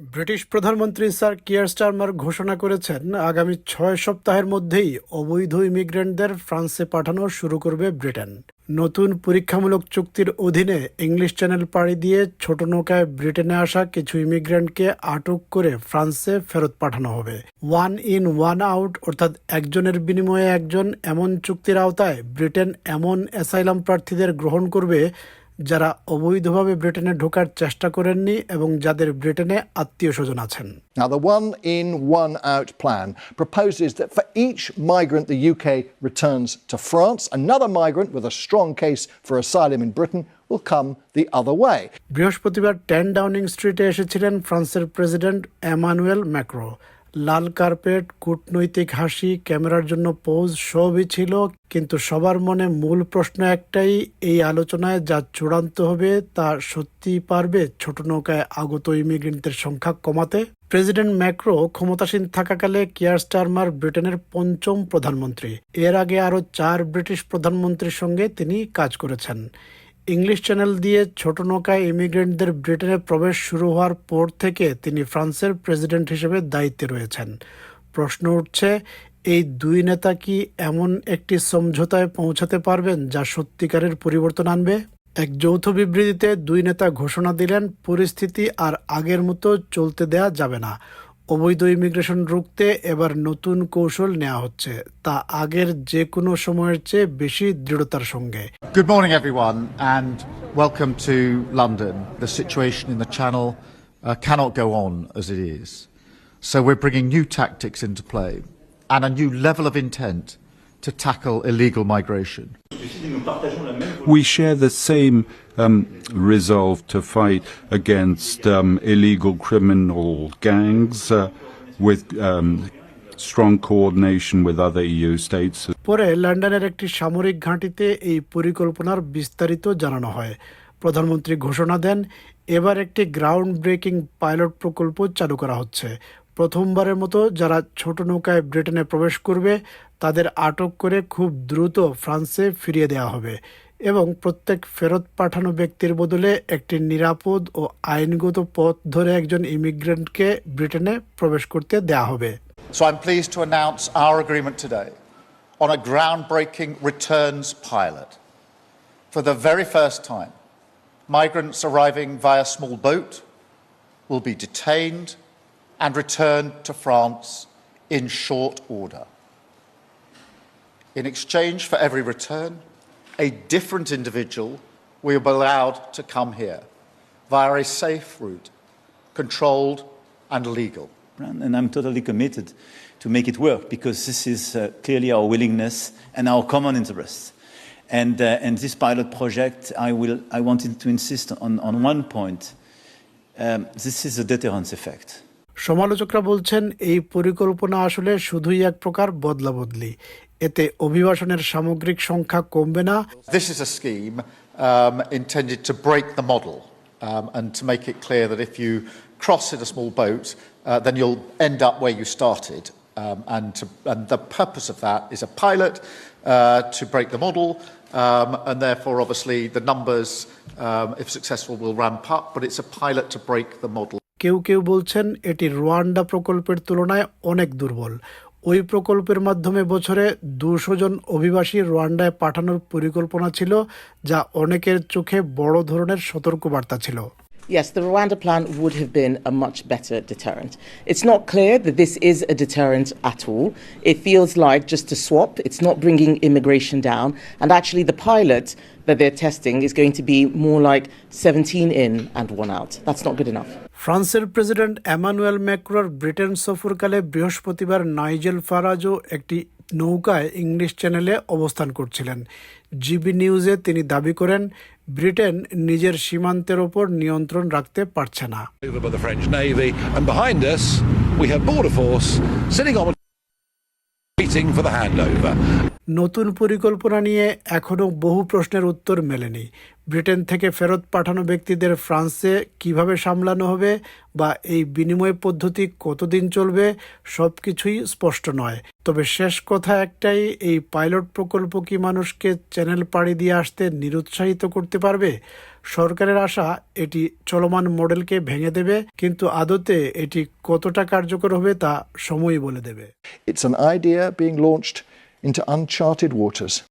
British প্রধানমন্ত্রী sir Keir Starmer ঘোষণা করেছেন, আগামী ছয় সপ্তাহের মধ্যেই অবৈধ ইমিগ্রেন্টদের ফ্রান্সে পাঠানো শুরু করবে ব্রিটেন। নতুন পরীক্ষামূলক চুক্তির অধীনে ইংলিশ চ্যানেল পাড়ি দিয়ে ছোট নৌকায় ব্রিটেনে আসা কিছু ইমিগ্রেন্টকে আটক করে ফ্রান্সে ফেরত পাঠানো হবে। ওয়ান ইন, ওয়ান আউট, অর্থাৎ একজনের বিনিময়ে একজন, এমন চুক্তির আওতায় ব্রিটেন এমন অ্যাসাইলাম প্রার্থীদের গ্রহণ করবে যারা অবৈধভাবে ব্রিটেনে ঢোকার চেষ্টা করেননি এবং যাদের ব্রিটেনে আত্মীয় স্বজন আছেন Now, the one in, one out plan proposes that for each migrant the UK returns to France, another migrant with a strong case for asylum in Britain will come the other way. বৃহস্পতিবার ten Downing স্ট্রিটে এসেছিলেন ফ্রান্সের president Emmanuel Macron লাল carpet, কূটনৈতিক হাসি, ক্যামেরার জন্য pose সবই ছিল, কিন্তু সবার মনে মূল প্রশ্ন একটাই, এই আলোচনায় যা চূড়ান্ত হবে তা সত্যি পারবে? ছোট নৌকায় আগত ইমিগ্রেন্টদের সংখ্যা কমাতে? প্রেসিডেন্ট ম্যাক্রো ক্ষমতাসীন থাকাকালে কিয়ার স্টারমার ব্রিটেনের পঞ্চম প্রধানমন্ত্রী। এর আগে আরও চার ব্রিটিশ প্রধানমন্ত্রীর সঙ্গে তিনি কাজ করেছেন। ইংলিশ চ্যানেল দিয়ে ছোট নৌকায় ইমিগ্রেন্টদের ব্রিটেনে প্রবেশ শুরু হওয়ার পর থেকে তিনি ফ্রান্সের প্রেসিডেন্ট হিসেবে দায়িত্বে রয়েছেন। প্রশ্ন উঠছে, এই দুই নেতা কি এমন একটি সমঝোতায় পৌঁছাতে পারবেন যা সত্যিকারের পরিবর্তন আনবে? এক যৌথ বিবৃতিতে দুই নেতা ঘোষণা দিলেন, পরিস্থিতি আর আগের মতো চলতে দেয়া যাবে না। অবৈধ ইমিগ্রেশন রুখতে এবার নতুন কৌশল নেওয়া হচ্ছে তা আগের যে কোনো সময়ের চেয়ে বেশি দৃঢ়তার সঙ্গে Good morning, everyone, and welcome to London. The situation in the Channel uh, cannot go on as it is. So we're bringing new tactics into play and a new level of intent to tackle illegal migration. We share the same um, resolve to fight against um, illegal criminal gangs uh, with um, strong coordination with other EU states. পরে লন্ডনের একটি সামরিক ঘাঁটিতে এই পরিকল্পনার বিস্তারিত জানানো হয় প্রধানমন্ত্রী ঘোষণা দেন এবার একটি গ্রাউন্ড ব্রেকিং পাইলট প্রকল্প চালু করা হচ্ছে প্রথমবারের মতো যারা ছোট নৌকায় ব্রিটেনে প্রবেশ করবে তাদের আটক করে খুব দ্রুত ফ্রান্সে ফিরিয়ে দেওয়া হবে এবং প্রত্যেক ফেরত পাঠানো ব্যক্তির বদলে একটি নিরাপদ ও আইনগত পথ ধরে একজন ইমিগ্রেন্টকে ব্রিটেনে প্রবেশ করতে দেয়া হবে So I'm pleased to announce our agreement today on a groundbreaking returns pilot. For the very first time, migrants arriving via small boat will be detained and returned to France in short order. In exchange for every return, a different individual will be allowed to come here via a safe route, controlled and legal. And I'm totally committed to make it work because this is uh, clearly our willingness and our common interests. And, uh, and this pilot project, I, will, I wanted to insist on, on one point. Um, this is a deterrence effect. সমালোচকরা বলছেন এই পরিকল্পনা আসলে শুধুই এক প্রকার বদলা বদলি এতে অভিবাসনের সামগ্রিক সংখ্যা কমবে না This is a scheme um, intended to break the model um, and to make it clear that if you cross in a small boat, uh, then you'll end up where you started. Um, and, to, and the purpose of that is a pilot uh, to break the model, um, and therefore, obviously, the numbers, um, if successful, will ramp up, but it's a pilot to break the model. কেউ কেউ বলছেন এটি Rwanda প্রকল্পের তুলনায় অনেক দুর্বল। ওই প্রকল্পের মাধ্যমে বছরে দুশো জন অভিবাসী রোয়ান্ডায় পাঠানোর পরিকল্পনা ছিল, যা অনেকের চোখে বড় ধরনের সতর্কবার্তা ছিল। Yes, the Rwanda plan would have been a much better deterrent. It's not clear that this is a deterrent at all. It feels like just a swap. It's not bringing immigration down. And actually, the pilot that they're testing is going to be more like 17 in and one out. That's not good enough. ফ্রান্সের president Emmanuel ম্যাক্রোর Britain সফরকালে বৃহস্পতিবার Nigel ফারাজও একটি নৌকায় English চ্যানেলে অবস্থান করছিলেন। GB নিউজে তিনি দাবি করেন, ব্রিটেন নিজের সীমান্তের ওপর নিয়ন্ত্রণ রাখতে পারছে না। Waiting for the handover. নতুন পরিকল্পনা নিয়ে এখনও বহু প্রশ্নের উত্তর মেলেনি। ব্রিটেন থেকে ফেরত পাঠানো ব্যক্তিদের ফ্রান্সে কীভাবে সামলানো হবে বা এই বিনিময় পদ্ধতি কতদিন চলবে সব কিছুই স্পষ্ট নয়। তবে শেষ কথা একটাই, এই পাইলট প্রকল্প কি মানুষকে চ্যানেল পাড়ি দিয়ে আসতে নিরুৎসাহিত করতে পারবে? সরকারের আশা এটি চলমান মডেলকে ভেঙে দেবে, কিন্তু আদতে এটি কতটা কার্যকর হবে তা সময়ই বলে দেবে It's an idea being launched into uncharted waters.